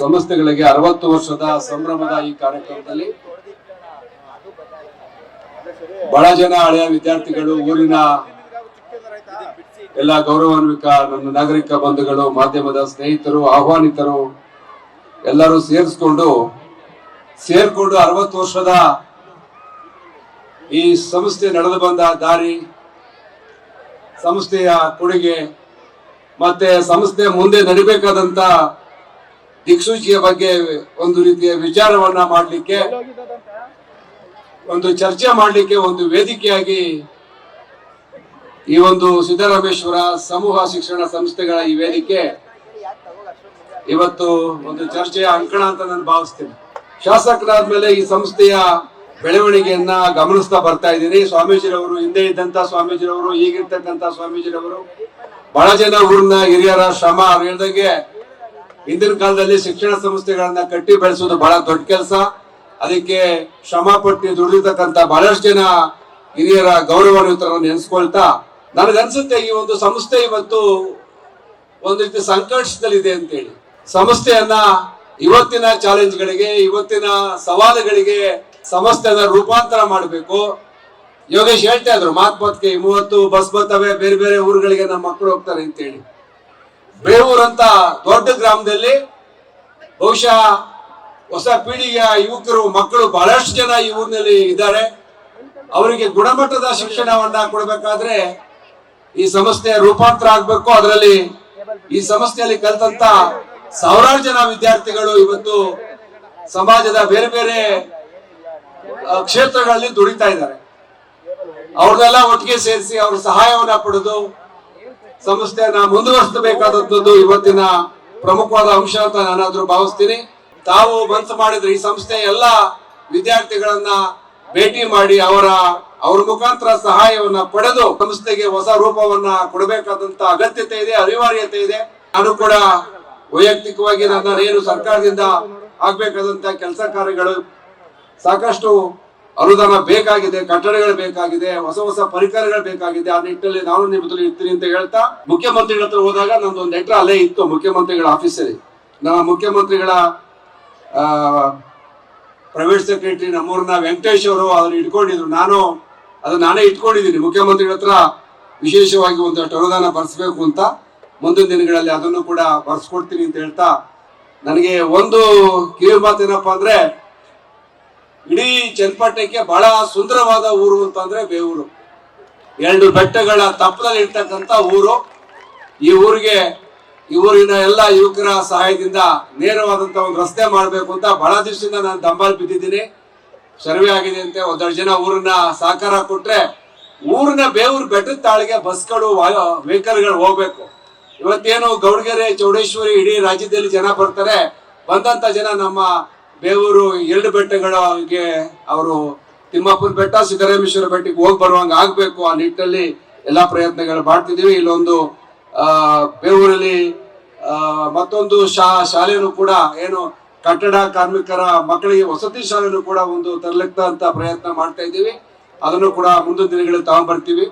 ಸಂಸ್ಥೆಗಳಿಗೆ ಅರವತ್ತು ವರ್ಷದ ಸಂಭ್ರಮದ ಈ ಕಾರ್ಯಕ್ರಮದಲ್ಲಿ ಬಹಳ ಜನ ಹಳೆಯ ವಿದ್ಯಾರ್ಥಿಗಳು, ಊರಿನ ಎಲ್ಲ ಗೌರವಾನ್ವಿತ ನನ್ನ ನಾಗರಿಕ ಬಂಧುಗಳು, ಮಾಧ್ಯಮದ ಸ್ನೇಹಿತರು, ಆಹ್ವಾನಿತರು ಎಲ್ಲರೂ ಸೇರಿಸ್ಕೊಂಡು, ಸೇರ್ಕೊಂಡು ಅರವತ್ತು ವರ್ಷದ ಈ ಸಂಸ್ಥೆ ನಡೆದು ಬಂದ ದಾರಿ, ಸಂಸ್ಥೆಯ ಕೊಡುಗೆ ಮತ್ತೆ ಸಂಸ್ಥೆ ಮುಂದೆ ನಡಿಬೇಕಾದಂತ ದಿಕ್ಸೂಚಿಯ ಬಗ್ಗೆ ಒಂದು ರೀತಿಯ ವಿಚಾರವನ್ನ ಮಾಡಲಿಕ್ಕೆ, ಒಂದು ಚರ್ಚೆ ಮಾಡಲಿಕ್ಕೆ, ಒಂದು ವೇದಿಕೆಯಾಗಿ ಈ ಒಂದು ಸಿದ್ದರಾಮೇಶ್ವರ ಸಮೂಹ ಶಿಕ್ಷಣ ಸಂಸ್ಥೆಗಳ ಈ ವೇದಿಕೆ ಇವತ್ತು ಒಂದು ಚರ್ಚೆಯ ಅಂಕಣ ಅಂತ ನಾನು ಭಾವಿಸ್ತೇನೆ. ಶಾಸಕರಾದ್ಮೇಲೆ ಈ ಸಂಸ್ಥೆಯ ಬೆಳವಣಿಗೆಯನ್ನ ಗಮನಿಸ್ತಾ ಬರ್ತಾ ಇದ್ದೀನಿ. ಸ್ವಾಮೀಜಿರವರು ಹಿಂದೆ ಇದ್ದಂತ ಸ್ವಾಮೀಜಿರವರು, ಈಗಿರ್ತಕ್ಕಂತ ಸ್ವಾಮೀಜಿರವರು, ಬಹಳ ಜನ ಊರಿನ ಹಿರಿಯರ ಶ್ರಮ ಹೇಳ್ದಂಗೆ ಹಿಂದಿನ ಕಾಲದಲ್ಲಿ ಶಿಕ್ಷಣ ಸಂಸ್ಥೆಗಳನ್ನ ಕಟ್ಟಿ ಬೆಳೆಸೋದು ಬಹಳ ದೊಡ್ಡ ಕೆಲಸ. ಅದಕ್ಕೆ ಶ್ರಮ ಪಟ್ಟು ದುಡಿದಿರ್ತಕ್ಕಂತ ಬಹಳಷ್ಟು ಜನ ಹಿರಿಯರ ಗೌರವಾನ್ವಿತರನ್ನು ನೆನೆಸ್ಕೊಳ್ತಾ ನನಗನ್ಸುತ್ತೆ ಈ ಒಂದು ಸಂಸ್ಥೆ ಇವತ್ತು ಒಂದು ರೀತಿ ಸಂಕಷ್ಟದಲ್ಲಿದೆ ಅಂತೇಳಿ. ಸಂಸ್ಥೆಯನ್ನ ಇವತ್ತಿನ ಚಾಲೆಂಜ್ಗಳಿಗೆ, ಇವತ್ತಿನ ಸವಾಲುಗಳಿಗೆ ಸಂಸ್ಥೆಯನ್ನ ರೂಪಾಂತರ ಮಾಡಬೇಕು. ಯೋಗೇಶ್ ಹೇಳ್ತಾ ಇದ್ರು, ಮಾತ್ ಮಾತ್ಗೆ ಮೂವತ್ತು, ಬಸ್ ಬರ್ತವೆ, ಬೇರೆ ಬೇರೆ ಊರುಗಳಿಗೆ ನಮ್ಮ ಮಕ್ಕಳು ಹೋಗ್ತಾರೆ ಅಂತೇಳಿ. ಬೇವೂರ್ ಅಂತ ದೊಡ್ಡ ಗ್ರಾಮದಲ್ಲಿ ಬಹುಶಃ ಹೊಸ ಪೀಳಿಗೆಯ ಯುವಕರು, ಮಕ್ಕಳು ಬಹಳಷ್ಟು ಜನ ಈ ಊರಿನಲ್ಲಿ ಇದ್ದಾರೆ. ಅವರಿಗೆ ಗುಣಮಟ್ಟದ ಶಿಕ್ಷಣವನ್ನ ಕೊಡಬೇಕಾದ್ರೆ ಈ ಸಂಸ್ಥೆ ರೂಪಾಂತರ ಆಗ್ಬೇಕು. ಅದರಲ್ಲಿ ಈ ಸಂಸ್ಥೆಯಲ್ಲಿ ಕಲ್ತಂತ ಸಾವಿರಾರು ಜನ ವಿದ್ಯಾರ್ಥಿಗಳು ಇವತ್ತು ಸಮಾಜದ ಬೇರೆ ಬೇರೆ ಕ್ಷೇತ್ರಗಳಲ್ಲಿ ದುಡಿತಾ ಇದ್ದಾರೆ. ಅವ್ರನ್ನೆಲ್ಲ ಒಟ್ಟಿಗೆ ಸೇರಿಸಿ ಅವ್ರ ಸಹಾಯವನ್ನ ಪಡೆದು ಸಂಸ್ಥೆಯನ್ನ ಮುಂದುವರಿಸಬೇಕಾದದ್ದು ಇವತ್ತಿನ ಪ್ರಮುಖವಾದ ಅಂಶ ಅಂತ ನಾನಾದ್ರೂ ಭಾವಿಸ್ತೀನಿ. ತಾವು ಮನಸ್ಸು ಮಾಡಿದ್ರೆ ಈ ಸಂಸ್ಥೆ ಎಲ್ಲ ವಿದ್ಯಾರ್ಥಿಗಳನ್ನ ಭೇಟಿ ಮಾಡಿ ಅವರ, ಅವ್ರ ಮುಖಾಂತರ ಸಹಾಯವನ್ನ ಪಡೆದು ಸಂಸ್ಥೆಗೆ ಹೊಸ ರೂಪವನ್ನ ಕೊಡಬೇಕಾದಂತ ಅಗತ್ಯತೆ ಇದೆ, ಅನಿವಾರ್ಯತೆ ಇದೆ. ನಾನು ಕೂಡ ವೈಯಕ್ತಿಕವಾಗಿ ನನ್ನ ಏನು ಸರ್ಕಾರದಿಂದ ಆಗ್ಬೇಕಾದಂತ ಕೆಲಸ ಕಾರ್ಯಗಳು ಸಾಕಷ್ಟು ಅನುದಾನ ಬೇಕಾಗಿದೆ, ಕಟ್ಟಡಗಳು ಬೇಕಾಗಿದೆ, ಹೊಸ ಹೊಸ ಪರಿಕರಗಳು ಬೇಕಾಗಿದೆ. ಆ ನಿಟ್ಟಿನಲ್ಲಿ ನಾನು ನಿಮ್ಮ ಇರ್ತೀನಿ ಅಂತ ಹೇಳ್ತಾ ಮುಖ್ಯಮಂತ್ರಿಗಳ ಹತ್ರ ಹೋದಾಗ ನಂದು ಒಂದು ಲೆಟರ್ ಅಲ್ಲೇ ಇತ್ತು ಮುಖ್ಯಮಂತ್ರಿಗಳ ಆಫೀಸಲ್ಲಿ ನಮ್ಮ ಮುಖ್ಯಮಂತ್ರಿಗಳ ಪ್ರೈವೇಟ್ ಸೆಕ್ರೆಟರಿ ನಮ್ಮೂರ್ನ ವೆಂಕಟೇಶ್ ಅವರು ಅದನ್ನ ಇಟ್ಕೊಂಡಿದ್ರು. ನಾನು ಅದನ್ನ ನಾನೇ ಇಟ್ಕೊಂಡಿದ್ದೀನಿ. ಮುಖ್ಯಮಂತ್ರಿಗಳ ಹತ್ರ ವಿಶೇಷವಾಗಿ ಒಂದಷ್ಟು ಅನುದಾನ ಬರ್ಸ್ಬೇಕು ಅಂತ ಮುಂದಿನ ದಿನಗಳಲ್ಲಿ ಅದನ್ನು ಕೂಡ ಬರ್ಸ್ಕೊಡ್ತೀನಿ ಅಂತ ಹೇಳ್ತಾ ನನಗೆ ಒಂದು ಕಿವಿ ಮಾತೇನಪ್ಪ ಅಂದ್ರೆ ಇಡೀ ಚನ್ನಪಟ್ಟಣಕ್ಕೆ ಬಹಳ ಸುಂದರವಾದ ಊರು ಅಂತಂದ್ರೆ ಬೇವೂರು. ಎರಡು ಬೆಟ್ಟಗಳ ತಪ್ಪದಲ್ಲಿ ಇರ್ತಕ್ಕಂಥ ಊರು. ಈ ಊರಿಗೆ, ಈ ಊರಿನ ಎಲ್ಲ ಯುವಕರ ಸಹಾಯದಿಂದ ನೇರವಾದಂತ ಒಂದು ರಸ್ತೆ ಮಾಡಬೇಕು ಅಂತ ಬಹಳ ದಿವಸದಿಂದ ನಾನು ದಂಬಾಲ್ ಬಿದ್ದಿದ್ದೀನಿ. ಸರ್ವೆ ಆಗಿದೆ ಅಂತ, ಒಂದೆರಡು ಜನ ಊರನ್ನ ಸಹಕಾರ ಕೊಟ್ರೆ ಊರಿನ ಬೇವೂರು ಬೆಟ್ಟದ ತಾಳಿಗೆ ಬಸ್ಗಳು ವೆಹಿಕಲ್ಗಳು ಹೋಗ್ಬೇಕು. ಇವತ್ತೇನು ಗೌಡಗೆರೆ, ಚೌಡೇಶ್ವರಿ ಇಡೀ ರಾಜ್ಯದಲ್ಲಿ ಜನ ಬರ್ತಾರೆ. ಬಂದಂತ ಜನ ನಮ್ಮ ಬೇವೂರು ಎರಡು ಬೆಟ್ಟಗಳಿಗೆ ಅವರು ತಿಮ್ಮಾಪುರ ಬೆಟ್ಟ, ಸಿದ್ದರಾಮೇಶ್ವರ ಬೆಟ್ಟಕ್ಕೆ ಹೋಗಿ ಬರುವಂಗ ಆಗ್ಬೇಕು ಆ ನಿಟ್ಟಿನಲ್ಲಿ ಎಲ್ಲಾ ಪ್ರಯತ್ನಗಳು ಮಾಡ್ತಿದೀವಿ ಇಲ್ಲೊಂದು ಬೇವೂರಲ್ಲಿ ಮತ್ತೊಂದು ಶಾ, ಶಾಲೆಯನ್ನು ಕೂಡ ಏನು ಕಟ್ಟಡ ಕಾರ್ಮಿಕರ ಮಕ್ಕಳಿಗೆ ವಸತಿ ಶಾಲೆಯನ್ನು ಕೂಡ ಒಂದು ತರಲಿಕ್ತ ಪ್ರಯತ್ನ ಮಾಡ್ತಾ ಇದ್ದೀವಿ. ಅದನ್ನು ಕೂಡ ಮುಂದಿನ ದಿನಗಳಲ್ಲಿ ತಗೊಂಡ್ಬರ್ತೀವಿ.